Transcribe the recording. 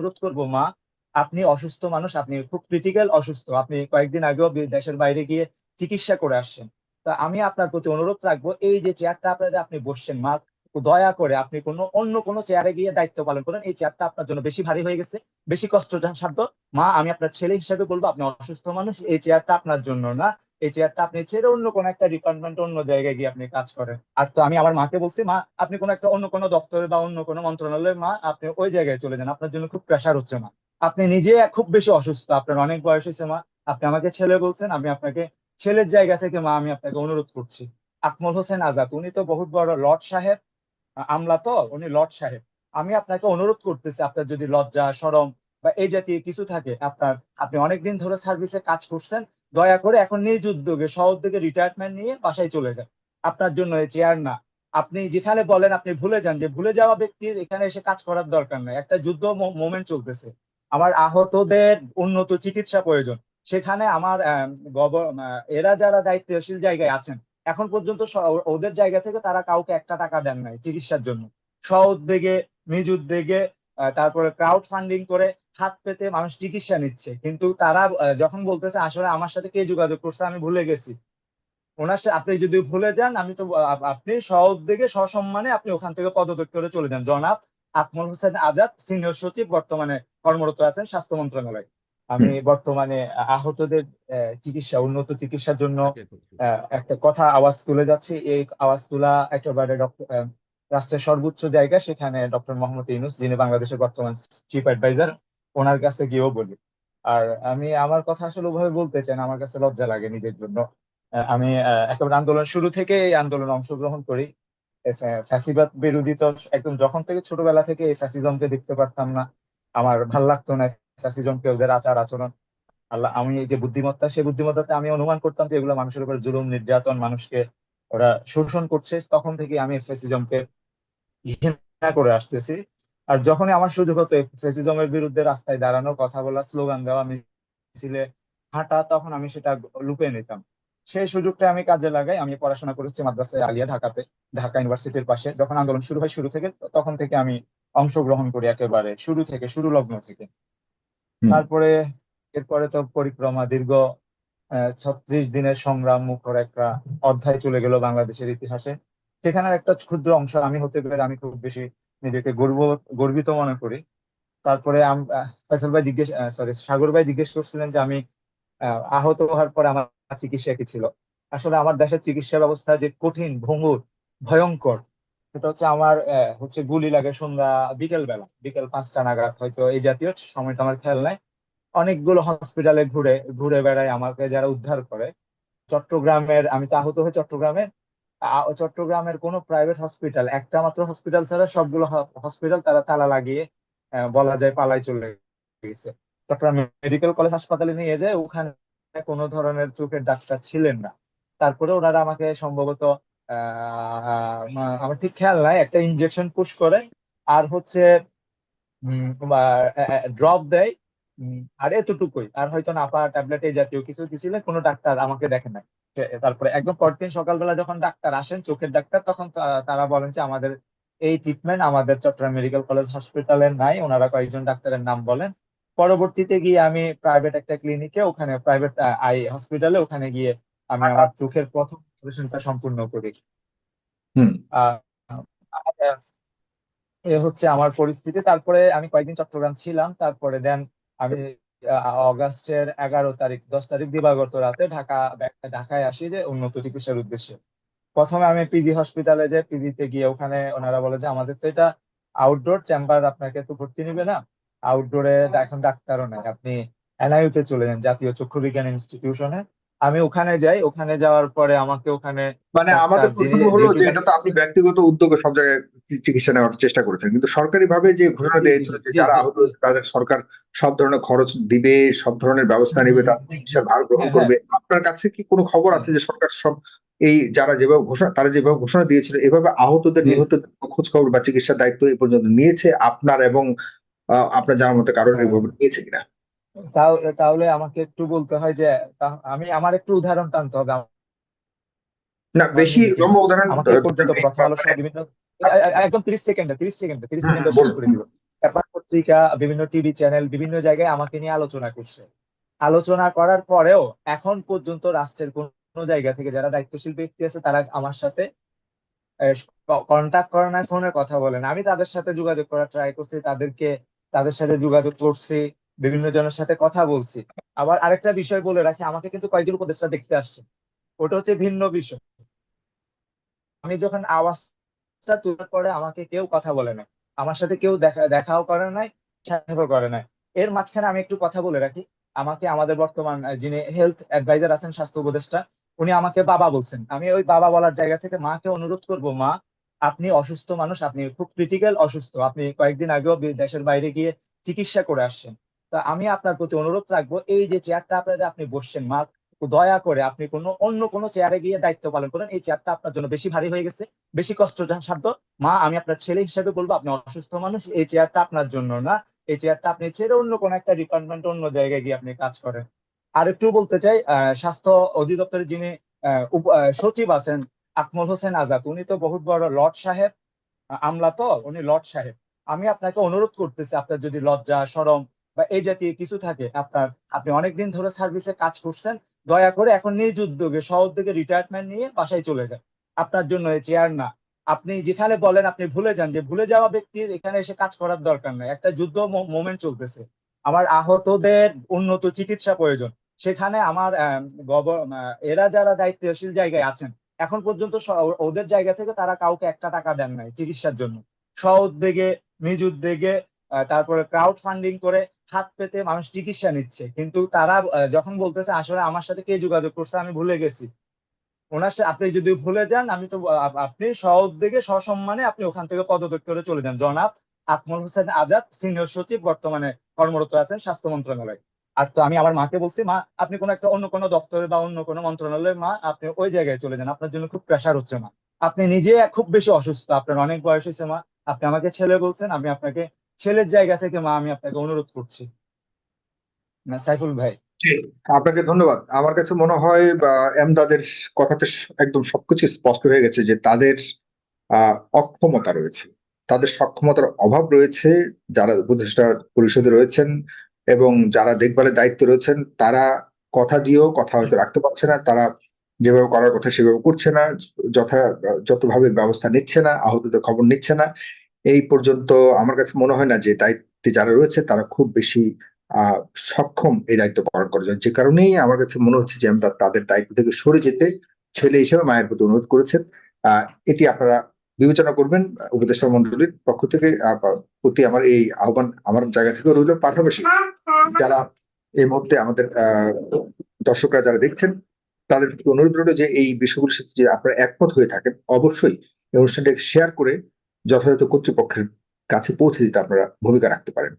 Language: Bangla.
অনুরোধ করব, মা, আপনি অসুস্থ মানুষ, আপনি খুব ক্রিটিক্যাল অসুস্থ। আপনি কয়েকদিন আগেও দেশের বাইরে গিয়ে চিকিৎসা করে আসছেন। তা আমি আপনার প্রতি অনুরোধ রাখব, এই যে চেয়ারটা আপনাদের আপনি বসছেন, মা, দয়া করে আপনি কোনো, অন্য কোনো চেয়ারে গিয়ে দায়িত্ব পালন করেন। এই চেয়ারটা আপনার জন্য বেশি ভারী হয়ে গেছে, বেশি কষ্ট সাধ্য মা, আমি আপনার ছেলে হিসেবে বলব, আপনি অসুস্থ মানুষ, এই চেয়ারটা আপনার জন্য না। এই চেয়ারটা আপনি ছেড়ে অন্য কোনো একটা ডিপার্টমেন্ট অন্য জায়গায় গিয়ে আপনি কাজ করেন। আর তো আমি আমার মাকে বলছি, মা, আপনি কোনো একটা অন্য কোনো দপ্তরে বা অন্য কোনো মন্ত্রণালয়ে, মা, আপনি ওই জায়গায় চলে যান। আপনার জন্য খুব প্রেশার হচ্ছে, মা। আপনি নিজে খুব বেশি অসুস্থ। আপনার অনেক বয়স হয়েছে, মা। আপনি আমাকে ছেলে বলছেন, আমি আপনাকে ছেলের জায়গা থেকে, মা, আমি আপনাকে অনুরোধ করছি। আকমল হোসেন আজাদ, উনি তো বহুত বড় লর্ড সাহেব আমলা তো উনি লর্ড সাহেব। আমি আপনাকে অনুরোধ করতেছি, আপনার যদি লজ্জা শরম বা এই জাতীয় কিছু থাকে, আপনার, আপনি অনেকদিন ধরে সার্ভিসে কাজ করছেন, দয়া করে এখন নিজ উদ্যোগে, স্ব উদ্যোগে রিটায়ারমেন্ট নিয়ে বাসায় চলে যান। আপনার জন্য এই চেয়ার না। আপনি যেখানে বলেন, আপনি ভুলে যান যে ভুলে যাওয়া ব্যক্তির এখানে এসে কাজ করার দরকার নাই। একটা যুদ্ধ মোমেন্ট চলতেছে। আমার আহতদের উন্নত চিকিৎসা প্রয়োজন। সেখানে আমার এরা যারা দায়িত্বশীল জায়গায় আছেন, এখন পর্যন্ত ওদের জায়গা থেকে তারা কাউকে একটা টাকা দেন নাই চিকিৎসার জন্য। স্ব উদ্যোগে, নিজ উদ্যোগে তারপরে ক্রাউড ফান্ডিং করে হাত পেতে মানুষ চিকিৎসা নিচ্ছে। কিন্তু তারা যখন বলতেছে আসলে আমার সাথে কে যোগাযোগ করছে? আমি ভুলে গেছি। ওনার আপনি যদি ভুলে যান আমি তো আপনি স্ব উদ্যোগে সসম্মানে আপনি ওখান থেকে পদত্যাগ করে চলে যান। জনাব আকমল হোসেন আজাদ সিনিয়র সচিব বর্তমানে কর্মরত আছেন স্বাস্থ্য মন্ত্রণালয়। আমি বর্তমানে আহতদের আহ, চিকিৎসা উন্নত চিকিৎসার জন্য আহ, একটা কথা আওয়াজ তুলে যাচ্ছে। এই আওয়াজ তোলা একেবারে রাষ্ট্রের সর্বোচ্চ জায়গা সেখানে ডক্টর মোহাম্মদ ইউনুস যিনি বাংলাদেশের বর্তমান চিফ অ্যাডভাইজার। ওনার কাছে গিয়েও বলি। আর আমি, আমার কথা আসলে ওভাবে বলতে চাই না, আমার কাছে লজ্জা লাগে নিজের জন্য। আমি একেবারে আন্দোলন, শুরু থেকে এই আন্দোলনে অংশগ্রহণ করি। ফ্যাসিবাদ বিরোধী তো একদম যখন থেকে ছোটবেলা থেকে এই ফ্যাসিজমকে দেখতে পারতাম না, আমার ভালো লাগতো না ফ্যাসিজমকে ওদের আচার আচরণ। আল্লাহ, আমি যে বুদ্ধিমত্তা, সেই বুদ্ধিমত্তাতে আমি অনুমান করতাম যে এগুলো মানুষের উপর জুলুম, নির্যাতন, মানুষকে ওরা শোষণ করছে। তখন থেকে আমি ফ্যাসিজমকে ঘৃণা করে আসতেছি। আর যখনই আমার সুযোগ হতো ফ্যাসিজমের বিরুদ্ধে রাস্তায় দাঁড়ানো কথা বলা স্লোগান দেওয়া মিছিলে হাঁটা তখন আমি সেটা লুপে নিতাম। সেই সুযোগটা আমি কাজে লাগাই। আমি পড়াশোনা করেছি মাদ্রাসায় আলিয়া ঢাকাতে ঢাকা ইউনিভার্সিটির পাশে। যখন আন্দোলন শুরু হয় শুরু থেকে তখন থেকে আমি অংশগ্রহণ করি একেবারে শুরু থেকে শুরু লগ্ন থেকে। তারপরে এরপরে তো পরিক্রমা দীর্ঘ ছত্রিশ দিনের সংগ্রাম মুখর একটা অধ্যায় চলে গেল বাংলাদেশের ইতিহাসে। সেখানের একটা ক্ষুদ্র অংশ আমি হতে পেরে আমি খুব বেশি নিজেকে গর্ব গর্বিত মনে করি। তারপরে ফয়সাল ভাই জিজ্ঞেস সরি সাগর ভাই জিজ্ঞেস করছিলেন যে আমি আহ, আহত হওয়ার পরে আমার চিকিৎসা কি ছিল? আসলে আমার দেশের চিকিৎসা ব্যবস্থা যে কঠিন ভঙ্গুর ভয়ঙ্কর সেটা হচ্ছে আমার হচ্ছে গুলি লাগে সন্ধ্যা বিকেল বেলা বিকেল পাঁচটা নাগাদ হয়তো এই জাতীয় সময়টা আমার খেয়াল নাই। অনেকগুলো হসপিটালে ঘুরে ঘুরে বেড়ায় আমাকে যারা উদ্ধার করে। চট্টগ্রামের আমি তো আহত হই চট্টগ্রামে আ- চট্টগ্রামের কোনো প্রাইভেট হসপিটাল একটা মাত্র হসপিটাল ছাড়া সবগুলো হসপিটাল তারা তালা লাগিয়ে বলা যায় পালাই চলে গেছে চট্টগ্রাম মেডিকেল কলেজ হাসপাতালে নিয়ে যায়, ওখানে কোনো ধরনের চোখের ডাক্তার ছিলেন না। তারপরে ওনারা আমাকে সম্ভবত আমার ঠিক খেয়াল নাই, একটা ইনজেকশন পুশ করে, আর হচ্ছে ড্রপ দেয় আর এতটুকুই। আর হয়তো নাপা ট্যাবলেট এই জাতীয় কিছু দিছিলেন কোনো ডাক্তার আমাকে দেখে নাই। তারপরে একদম পরের দিন সকালবেলা যখন ডাক্তার আসেন চোখের ডাক্তার তখন তারা বলেন যে আমাদের এই ট্রিটমেন্ট আমাদের চট্টগ্রাম মেডিকেল কলেজ হসপিটালে নাই ওনারা কয়েকজন ডাক্তারের নাম বলেন। পরবর্তীতে গিয়ে আমি প্রাইভেট একটা ক্লিনিকে ওখানে প্রাইভেট আই হসপিটালে ওখানে গিয়ে আমি আমার চোখের প্রথম অপারেশনটা সম্পূর্ণ করি। এ হচ্ছে আমার পরিস্থিতি। তারপরে আমি কয়েকদিন চট্টগ্রাম ছিলাম তারপরে দেন আমি অগাস্টের এগারো তারিখ, দশ তারিখ দিবাগত রাতে ঢাকা, ঢাকায় আসি যে উন্নত চিকিৎসার উদ্দেশ্যে। প্রথমে আমি পিজি হসপিটালে যে পিজিতে গিয়ে ওখানে ওনারা বলে যে, আমাদের তো এটা আউটডোর চেম্বার আপনাকে তো ভর্তি নিবে না। আউটডোরে এখন ডাক্তারও নাই। আপনি এনআইউতে চলে যান, জাতীয় চক্ষু বিজ্ঞান ইনস্টিটিউশনে আমি ওখানে যাই ওখানে যাওয়ার পরে আমাকে ওখানে মানে আমাদের প্রশ্ন হলো যে এটা তো আপনি ব্যক্তিগত উদ্যোগে সব জায়গায় চিকিৎসা নেওয়ার চেষ্টা করেছেন কিন্তু সরকারি ভাবে যে ঘোষণা দিয়েছিল যে যারা আহত তাদের সরকার সব ধরনের খরচ দিবে সব ধরনের ব্যবস্থা নেবে তাদের চিকিৎসার ভার গ্রহণ হ্যাঁ, করবে আপনার কাছে কি কোনো খবর আছে যে সরকার সব এই যারা যেভাবে ঘোষণা তারা যেভাবে ঘোষণা দিয়েছিল এভাবে আহতদের। নিহত খোঁজ খবর বা চিকিৎসার দায়িত্ব এ পর্যন্ত নিয়েছে আপনার এবং আহ, আপনার জানার মতো কারণ হ্যাঁ। এভাবে নিয়েছে কিনা তাহলে আমাকে একটু বলতে হয় যে আমি আমার একটু উদাহরণ টানতে হবে। না বেশি লম্বা উদাহরণ। প্রথম আলো বিভিন্ন একদম তিরিশ সেকেন্ডে তিরিশ সেকেন্ডে তিরিশ সেকেন্ডে শেষ করে দিব। পত্রিকা বিভিন্ন টিভি চ্যানেল বিভিন্ন জায়গায় আমাকে নিয়ে আলোচনা করছে। আলোচনা করার পরেও এখন পর্যন্ত রাষ্ট্রের কোনো জায়গা থেকে যারা দায়িত্বশীল ব্যক্তি আছে তারা আমার সাথে কন্টাক্ট করে না ফোনে কথা বলে না। আমি তাদের সাথে যোগাযোগ করার ট্রাই করছি তাদেরকে তাদের সাথে যোগাযোগ করছি। বিভিন্ন জনের সাথে কথা বলছি। আবার আরেকটা বিষয় বলে রাখি, আমাকে কিন্তু কয়েকজন উপদেষ্টা দেখতে আসছে। ওটা হচ্ছে ভিন্ন বিষয়। আমি যখন আওয়াজটা তোলার পরে আমাকে কেউ কথা বলে না আমার সাথে কেউ দেখা, দেখাও করে নাই, সাক্ষাৎও করে নাই। এর মাঝখানে আমি একটু কথা বলে রাখি, আমাকে আমাদের বর্তমান যিনি হেলথ অ্যাডভাইজার আছেন, স্বাস্থ্য উপদেষ্টা, উনি আমাকে বাবা বলছেন। আমি ওই বাবা বলার জায়গা থেকে মাকে অনুরোধ করব, মা, আপনি অসুস্থ মানুষ, আপনি খুব ক্রিটিক্যাল অসুস্থ। আপনি কয়েকদিন আগেও দেশের বাইরে গিয়ে চিকিৎসা করে আসছেন। তা আমি আপনার প্রতি অনুরোধ রাখব, এই যে চেয়ারটা আপনাদের আপনি বসছেন মা দয়া করে আপনি কোনো, অন্য কোনো চেয়ারে গিয়ে দায়িত্ব পালন করেন, এই চেয়ারটা আপনার জন্য বেশি ভারী হয়ে গেছে, বেশি কষ্ট সাধ্য মা, আমি আপনার ছেলে হিসেবে বলব, আপনি অসুস্থ মানুষ, এই চেয়ারটা আপনার জন্য না, এই চেয়ারটা আপনি ছেড়ে অন্য কোনো একটা ডিপার্টমেন্ট অন্য জায়গায় গিয়ে আপনি কাজ করেন। আর একটু বলতে চাই স্বাস্থ্য অধিদপ্তরের যিনি সচিব আছেন, আকমল হোসেন আজাদ, উনি তো বহুত বড় লর্ড সাহেব, আমলা তো, উনি লর্ড সাহেব। আমি আপনাকে অনুরোধ করতেছি, আপনার যদি লজ্জা শরম বা এই জাতীয় কিছু থাকে, আপনার, আপনি অনেকদিন ধরে সার্ভিসে কাজ করছেন, দয়া করে এখন নিজ উদ্যোগে সহ উদ্যোগে রিটায়ারমেন্ট নিয়ে বাসায় চলে যান। আপনার জন্য এই চেয়ার না। আপনি যেখানে বলেন, আপনি ভুলে যান যে ভুলে যাওয়া ব্যক্তির এখানে এসে কাজ করার দরকার নাই। একটা যুদ্ধ মোমেন্ট চলতেছে। আমার আহতদের উন্নত চিকিৎসা প্রয়োজন। সেখানে আমার এরা যারা দায়িত্বশীল জায়গায় আছেন, এখন পর্যন্ত ওদের জায়গা থেকে তারা কাউকে একটা টাকা দেন নাই চিকিৎসার জন্য। স্ব উদ্যোগে, নিজ উদ্যোগে তারপরে ক্রাউড ফান্ডিং করে হাত পেতে মানুষ চিকিৎসা নিচ্ছে। কিন্তু তারা যখন বলতেছে, আসলে আমার সাথে কে যোগাযোগ করছে? আমি ভুলে গেছি। ওনার আপনি যদি ভুলে যান, আমি তো আপনি স্ব উদ্যোগে সসম্মানে আপনি ওখান থেকে পদত্যাগ করে চলে যান। জনাব আকমল হোসেন আজাদ, সিনিয়র সচিব, বর্তমানে কর্মরত আছেন স্বাস্থ্য মন্ত্রণালয়। আর তো আমি আমার মাকে বলছি, মা, আপনি কোনো একটা অন্য কোনো দপ্তরে বা অন্য কোনো মন্ত্রণালয়ে, মা, আপনি ওই জায়গায় চলে যান। আপনার জন্য খুব প্রেশার হচ্ছে, মা। আপনি নিজে খুব বেশি অসুস্থ। আপনার অনেক বয়স হয়েছে, মা। আপনি আমাকে ছেলে বলছেন, আমি আপনাকে ছেলের জায়গা থেকে মা, আমি আপনাকে অনুরোধ করছি। না, সাইফুল ভাই। আপনাকে ধন্যবাদ। আমার কাছে মনে হয় এমদাদের কথাতে একদম সবকিছু স্পষ্ট হয়ে গেছে যে তাদের অক্ষমতা রয়েছে। তাদের সক্ষমতার অভাব রয়েছে, যারা উপদেষ্টা পরিষদে রয়েছেন এবং যারা দেখভালের দায়িত্ব রয়েছেন, তারা কথা দিয়েও কথা হয়তো রাখতে পারছে না, তারা যেভাবে করার কথা সেভাবে করছে না, যথা, যতভাবে ব্যবস্থা নিচ্ছে না, আহতদের খবর নিচ্ছে না এই পর্যন্ত আমার কাছে মনে হয় না যে দায়িত্বে যারা রয়েছে তারা খুব বেশি সক্ষম এই দায়িত্ব পালন করার জন্য। যে কারণেই আমার কাছে মনে হচ্ছে যে আমরা তাদের দায়িত্ব থেকে সরে যেতে ছেলে হিসেবে মায়ের প্রতি অনুরোধ করেছেন। এটি আপনারা বিবেচনা করবেন, উপদেষ্টা মন্ডলীর পক্ষ থেকে প্রতি আমার এই আহ্বান আমার জায়গা থেকে রইল পাশাপাশি যারা এই মুহূর্তে আমাদের দর্শকরা যারা দেখছেন, তাদের অনুরোধ রইল যে এই বিষয়গুলির সাথে যে আপনারা একমত হয়ে থাকেন, অবশ্যই এই অনুষ্ঠানটাকে শেয়ার করে যথাযথ কর্তৃপক্ষের কাছে পৌঁছে দিতে আপনারা ভূমিকা রাখতে পারেন।